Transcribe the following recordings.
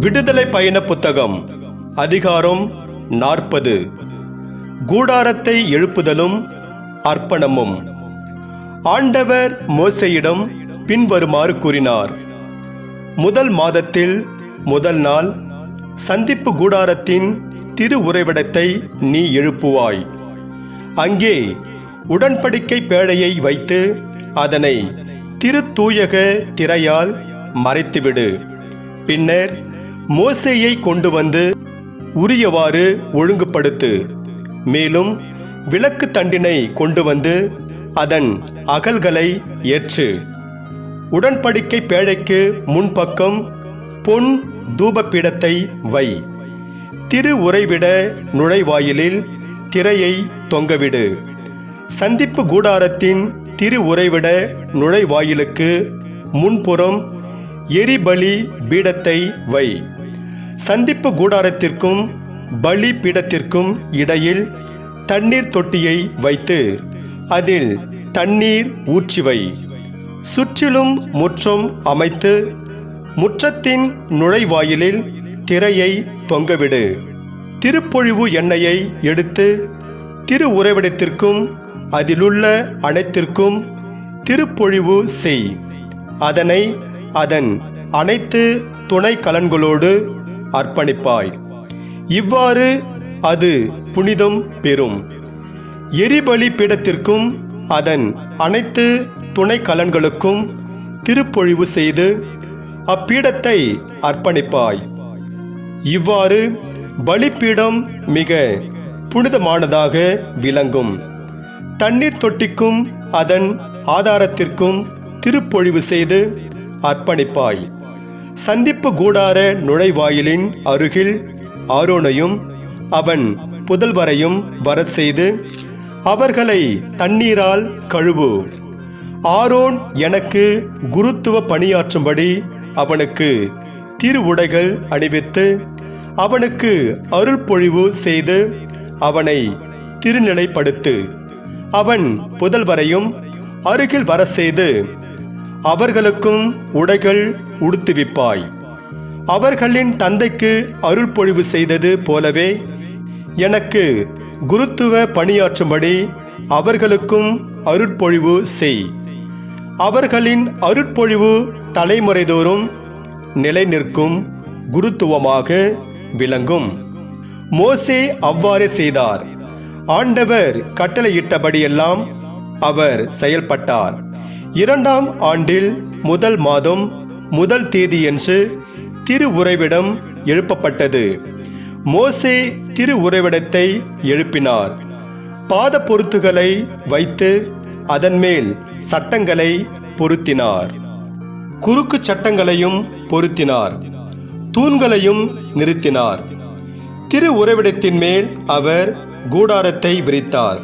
விடுதலை பயண புத்தகம் அதிகாரம் நாற்பது. கூடாரத்தை எழுப்புதலும் அர்ப்பணமும். ஆண்டவர் மோசையிடம் பின்வருமாறு கூறினார் முதல் மாதத்தில் முதல் நாள் சந்திப்பு கூடாரத்தின் திரு உறைவிடத்தை நீ எழுப்புவாய். அங்கே உடன்படிக்கை பேழையை வைத்து அதனை திரு தூயக திரையால் மறைத்துவிடு. பின்னர் மோசேயை கொண்டு வந்து உரியவாறு ஒழுங்குபடுத்து. மேலும் விளக்கு தண்டினை கொண்டு வந்து அதன் அகல்களை ஏற்று. உடன்படிக்கை பேழைக்கு முன்பக்கம் பொன் தூபப்பீடத்தை வை. திரு உறைவிட நுழைவாயிலில் திரையை தொங்கவிடு. சந்திப்பு கூடாரத்தின் திரு உறைவிட நுழைவாயிலுக்கு முன்புறம் எரிபலி பீடத்தை வை. சந்திப்பு கூடாரத்திற்கும் பலி பீடத்திற்கும் இடையில் தண்ணீர் தொட்டியை வைத்து அதில் தண்ணீர் ஊற்றிவை. சுற்றிலும் முற்றம் அமைத்து முற்றத்தின் நுழைவாயிலில் திரையை தொங்கவிடு. திருப்பொழிவு எண்ணெயை எடுத்து திரு உறைவிடத்திற்கும் அதிலுள்ள அனைத்திற்கும் திருப்பொழிவு செய். அதனை அதன் அனைத்து துணை கலன்களோடு அர்ப்பணிப்பாய். இவ்வாறு அது புனிதம் பெறும். எரிபலி பீடத்திற்கும் அதன் அனைத்து துணை கலன்களுக்கும் திருப்பொழிவு செய்து அப்பீடத்தை அர்ப்பணிப்பாய். இவ்வாறு பலிப்பீடம் மிக புனிதமானதாக விளங்கும். தண்ணீர் தொட்டிக்கும் அதன் ஆதாரத்திற்கும் திருப்பொழிவு செய்து அர்ப்பணிப்பாய். சந்திப்பு கூடார நுழைவாயிலின் அருகில் ஆரோனையும் அவன் புதல்வரையும் வரச் செய்து அவர்களை தண்ணீரால் கழுவு. ஆரோன் எனக்கு குருத்துவ பணியாற்றும்படி அவனுக்கு திரு உடைகள் அணிவித்து அவனுக்கு அருள் பொழிவு செய்து அவனை திருநிலைப்படுத்து. அவன் புதல்வரையும் அருகில் வர செய்து அவர்களுக்கும் உடைகள் உடுத்துவிப்பாய். அவர்களின் தந்தைக்கு அருள் பொழிவு செய்தது போலவே எனக்கு குருத்துவ பணியாற்றும்படி அவர்களுக்கும் அருட்பொழிவு செய். அவர்களின் அருட்பொழிவு தலைமுறைதோறும் நிலை நிற்கும் குருத்துவமாக விளங்கும். மோசே அவ்வாறே செய்தார். ஆண்டவர் கட்டளையிட்டபடியெல்லாம் அவர் செயல்பட்டார். இரண்டாம் ஆண்டில் முதல் மாதம் முதல் தேதியன்று திரு உறைவிடம் எழுப்பப்பட்டது. மோசே திரு உறைவிடத்தை எழுப்பினார். பாத பொருத்துகளை வைத்து அதன் மேல் சட்டங்களை பொருத்தினார். குறுக்கு சட்டங்களையும் பொருத்தினார். தூண்களையும் நிறுத்தினார். திரு உறைவிடத்தின் மேல் அவர் கூடாரத்தை விரித்தார்.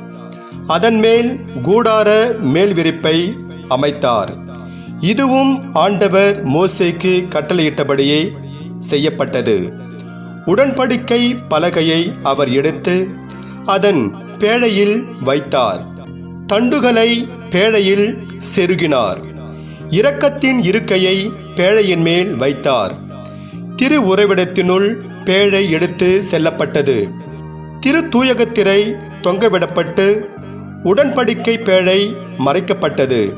அதன் மேல் கூடார மேல் விரிப்பை அமைத்தார். இதுவும் ஆண்டவர் மோசைக்கு கட்டளையிட்டபடியே செய்யப்பட்டது. உடன்படிக்கை பலகையை அவர் எடுத்து அதன் பேழையில் வைத்தார். தண்டுகளை பேழையில் செருகினார். இரக்கத்தின் இருக்கையை பேழையின் மேல் வைத்தார். திரு உறைவிடத்தினுள் பேழை எடுத்து செல்லப்பட்டது. திரு தூயகத்திரை தொங்கவிடப்பட்டு உடன்படிக்கை பேழை மறைக்கப்பட்டது.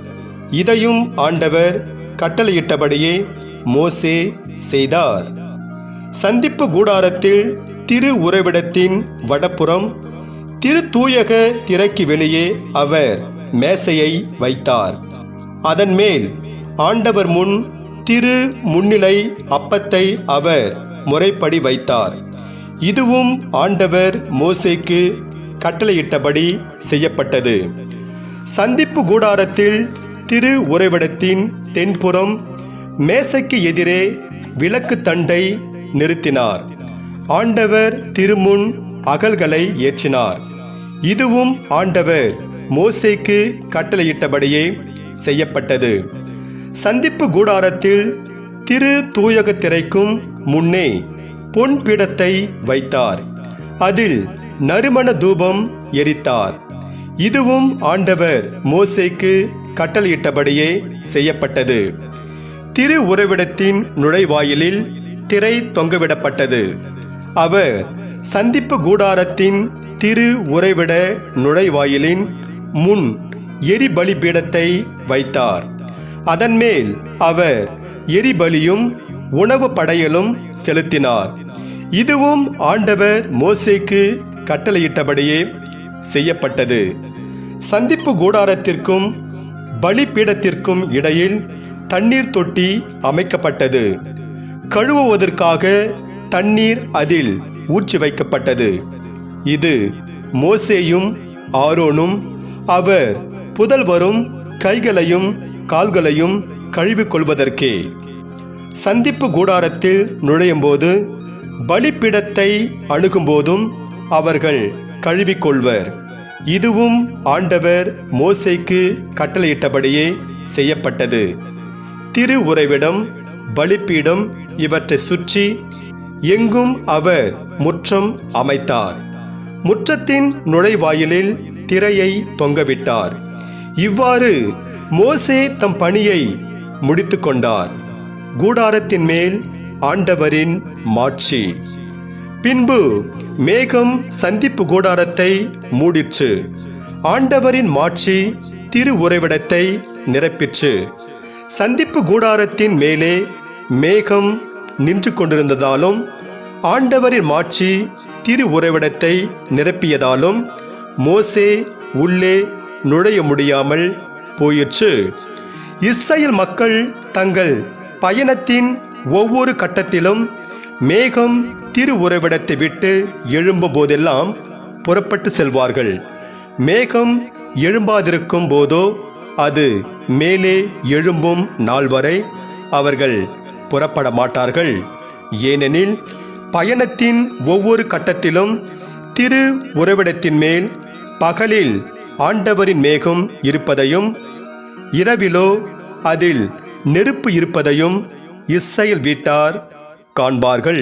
இதையும் ஆண்டவர் கட்டளையிட்டபடியே மோசே செய்தார். சந்திப்பு கூடாரத்தில் திரு உறைவிடத்தின் வடப்புறம் திரு தூயக திரைக்கு வெளியே அவர் மேசையை வைத்தார். அதன் மேல் ஆண்டவர் முன் திரு முன்னிலை அப்பத்தை அவர் முறைப்படி வைத்தார். இதுவும் ஆண்டவர் மோசேக்கு கட்டளையிட்டபடி செய்யப்பட்டது. சந்திப்பு கூடாரத்தில் திரு உறைவிடத்தின் தென்புறம் மேசைக்கு எதிரே விளக்கு தண்டை நிறுத்தினார். ஆண்டவர் திருமுன் அகல்களை ஏற்றினார். இதுவும் ஆண்டவர் மோசைக்கு கட்டளையிட்டபடியே செய்யப்பட்டது. சந்திப்பு கூடாரத்தில் திரு தூயக திரைக்கும் முன்னே பொன் பீடத்தை வைத்தார். அதில் நறுமண தூபம் எரித்தார். இதுவும் ஆண்டவர் மோசைக்கு கட்டளையிட்டபடியே செய்யப்பட்டது. திரு உறைவிடத்தின் நுழைவாயிலில் திரை தொங்கவிடப்பட்டது. அவர் சந்திப்பு கூடாரத்தின் திரு உறைவிட நுழைவாயிலின் முன் எரிபலி பீடத்தை வைத்தார். அதன் மேல் அவர் எரிபலியும் உணவு படையலும் செலுத்தினார். இதுவும் ஆண்டவர் மோசேக்கு கட்டளையிட்டபடியே செய்யப்பட்டது. சந்திப்பு கூடாரத்திற்கும் பலிபீடத்திற்கும் இடையில் தண்ணீர் தொட்டி அமைக்கப்பட்டது. கழுவுவதற்காக தண்ணீர் அதில் ஊற்றி வைக்கப்பட்டது. இது மோசேயும் ஆரோனும் அவர் புதல்வரும் கைகளையும் கால்களையும் கழுவிக்கொள்வதற்கே. சந்திப்பு கூடாரத்தில் நுழையும்போது பலிப்பிடத்தை அணுகும்போதும் அவர்கள் கழுவிக்கொள்வர். இதுவும் ஆண்டவர் மோசைக்கு கட்டளையிட்டபடியே செய்யப்பட்டது. திரு உறைவிடம் பலிப்பீடம் இவற்றை சுற்றி எங்கும் அவர் முற்றம் அமைத்தார். முற்றத்தின் நுழைவாயிலில் திரையை தொங்கவிட்டார். இவ்வாறு மோசே தம் பணியை முடித்து கொண்டார் கூடாரத்தின் மேல் ஆண்டவரின் மாட்சி. பின்பு மேகம் சந்திப்பு கூடாரத்தை மூடிற்று. ஆண்டவரின் மாட்சி திரு உறைவிடத்தை நிரப்பிற்று. சந்திப்பு கூடாரத்தின் மேலே மேகம் நின்று கொண்டிருந்ததாலும் ஆண்டவரின் மாட்சி திரு உறைவிடத்தை நிரப்பியதாலும் மோசே உள்ளே நுழைய முடியாமல் போயிற்று. இஸ்ரேல் மக்கள் தங்கள் பயணத்தின் ஒவ்வொரு கட்டத்திலும் மேகம் திரு உறைவிடத்தை விட்டு எழும்பும் போதெல்லாம் புறப்பட்டு செல்வார்கள். மேகம் எழும்பாதிருக்கும் போதோ அது மேலே எழும்பும் நாள் வரை அவர்கள் புறப்பட மாட்டார்கள். ஏனெனில் பயணத்தின் ஒவ்வொரு கட்டத்திலும் திரு உறைவிடத்தின் மேல் பகலில் ஆண்டவரின் மேகம் இருப்பதையும் இரவிலோ அதில் நெருப்பு இருப்பதையும் இஸ்ரேல் வீட்டார் காண்பார்கள்